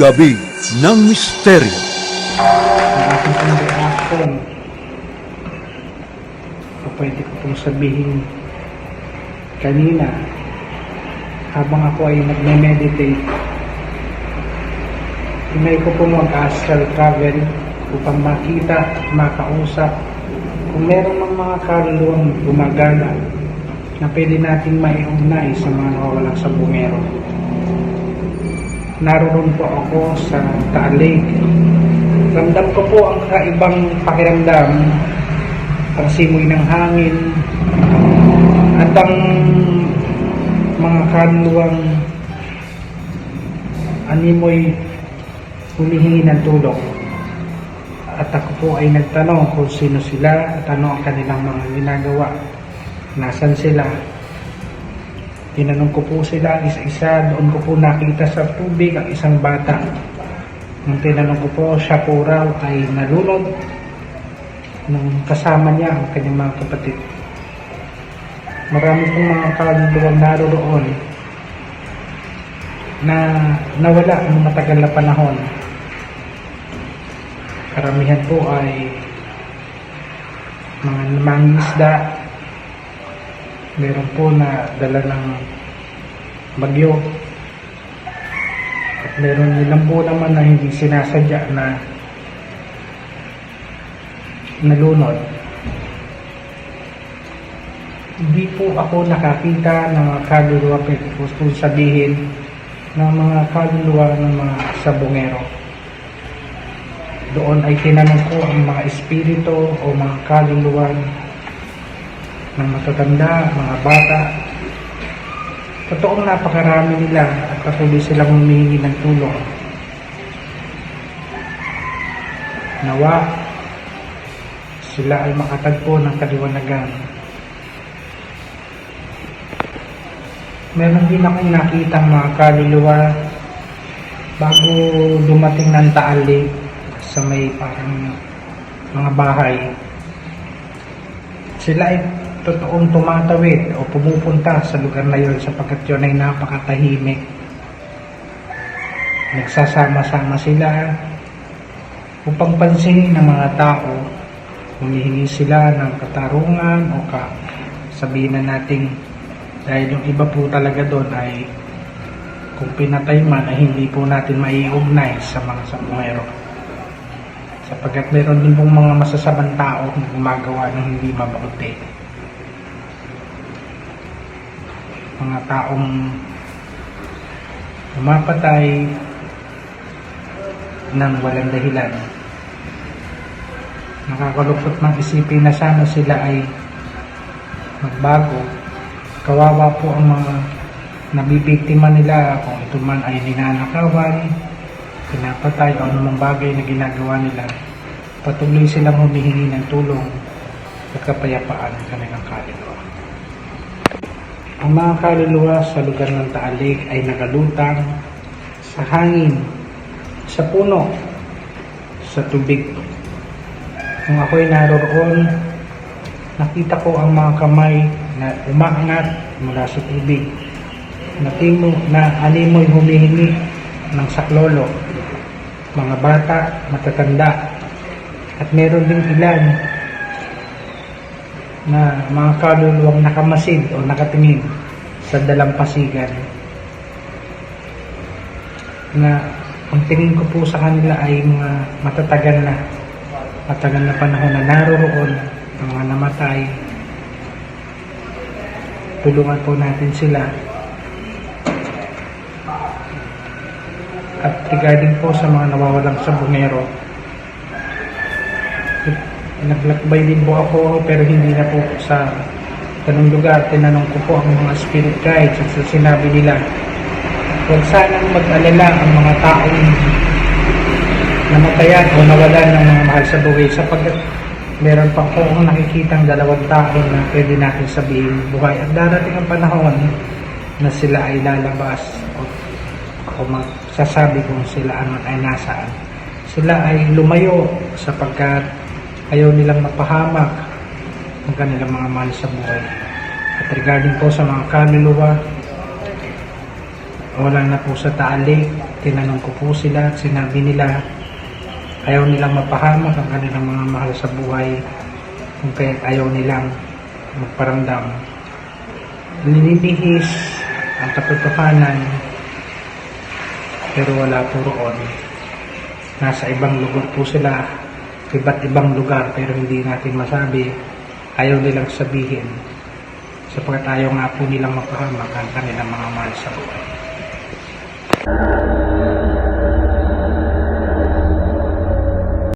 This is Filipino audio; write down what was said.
Gabi ng Misteryo ang pwede ko pong sabihin kanina habang ako ay nagme-meditate inay ko pong mag-astral travel upang makita at makausap kung meron ng mga kaluluwang gumagala na pwede nating maiugnay sa mga nawawalang sa bungero. Naroon po ako sa Lake Ramdam ko po ang kaibang pakiramdam, ang simoy ng hangin, at ang mga kaluluwang animoy humihingi ng tulong. At ako po ay nagtanong kung sino sila at ano ang kanilang mga ginagawa. Nasaan sila? Tinanong ko po sila isa-isa, doon ko po nakita sa tubig ang isang bata nung tinanong ko po, siya po raw ay nalunod nung kasama niya ang kanyang mga kapatid. Marami pong mga kaluluwang naroon na nawala ng matagal na panahon. Karamihan po ay mga mangisda. Meron po na dala ng bagyo at meron nilang po naman na hindi sinasadya na nalunod. Hindi po ako nakakita ng mga kaluluwa po sabihin ng mga kaluluwa ng mga sabongero. Doon ay tinanong ko ang mga espiritu o mga kaluluwa ng matatanda, mga bata, Totoong napakarami nila at patuloy silang humihingi ng tulong. Nawa, sila ay makatagpo ng kaliwanagan. Meron din akong nakitang mga kaluluwa bago dumating ng taali sa may parang mga bahay. Sila ay totoong tumatawid o pumupunta sa lugar na yun sapagkat yun ay napakatahimik. Nagsasama-sama sila upang pansinin ng mga tao. Humihingi sila ng katarungan o ka sabihin na nating dahil yung iba po talaga doon ay kung pinatay man ay hindi po natin maiugnay sa mga samuero. Sapagkat meron din pong mga masasabang tao na gumagawa ng hindi mabuti. Mga taong umapatay ng walang dahilan. Nakakalukot ng isipin na sana sila ay magbago. Kawawa po ang mga nabibiktima nila kung ito man ay ninanakawan, pinapatay o anumang bagay na ginagawa nila. Patuloy silang humihingi ng tulong at kapayapaan ng kanilang kaluluwa. Ang mga kaluluwa sa lugar ng Taalik ay nakalutang sa hangin, sa puno, sa tubig. Kung ako'y naroon, nakita ko ang mga kamay na umaangat mula sa tubig. Natimo na animoy humihingi ng saklolo, mga bata, matatanda, at meron ding ilan na mga kaluluwang nakamasid o nakatingin sa dalampasigan. Na ang tingin ko po sa kanila ay mga matatagal na matagal na panahon na naroroon ang mga namatay. Tulungan po natin sila. At regarding po sa mga nawawalang sabungero naglakbay din po ako pero hindi na po sa ganung lugar. Tinanong ko po ang mga spirit guides at sa sinabi nila huwag sanang mag-alala ang mga taong namatayan o nawalan ng mga mahal sa buhay sapagkat meron pa po akong nakikitang dalawang tao na pwede natin sabihin buhay at darating ang panahon na sila ay lalabas o ako magsasabi kung sila ang ay nasaan sila ay lumayo sapagkat ayaw nilang mapahamak ang kanilang mga mahal sa buhay. At regarding po sa mga kaluluwa, wala na po sa taalik tinanong ko po sila at sinabi nila ayaw nilang mapahamak ang kanilang mga mahal sa buhay kung kaya ayaw nilang magparamdam. Linibihis ang katotohanan pero wala po roon. Nasa ibang lugar po sila, iba't ibang lugar pero hindi natin masabi, ayaw nilang sabihin sapagkat ayaw nga po nilang mapahamak ang kanilang mga mahal sa buhay.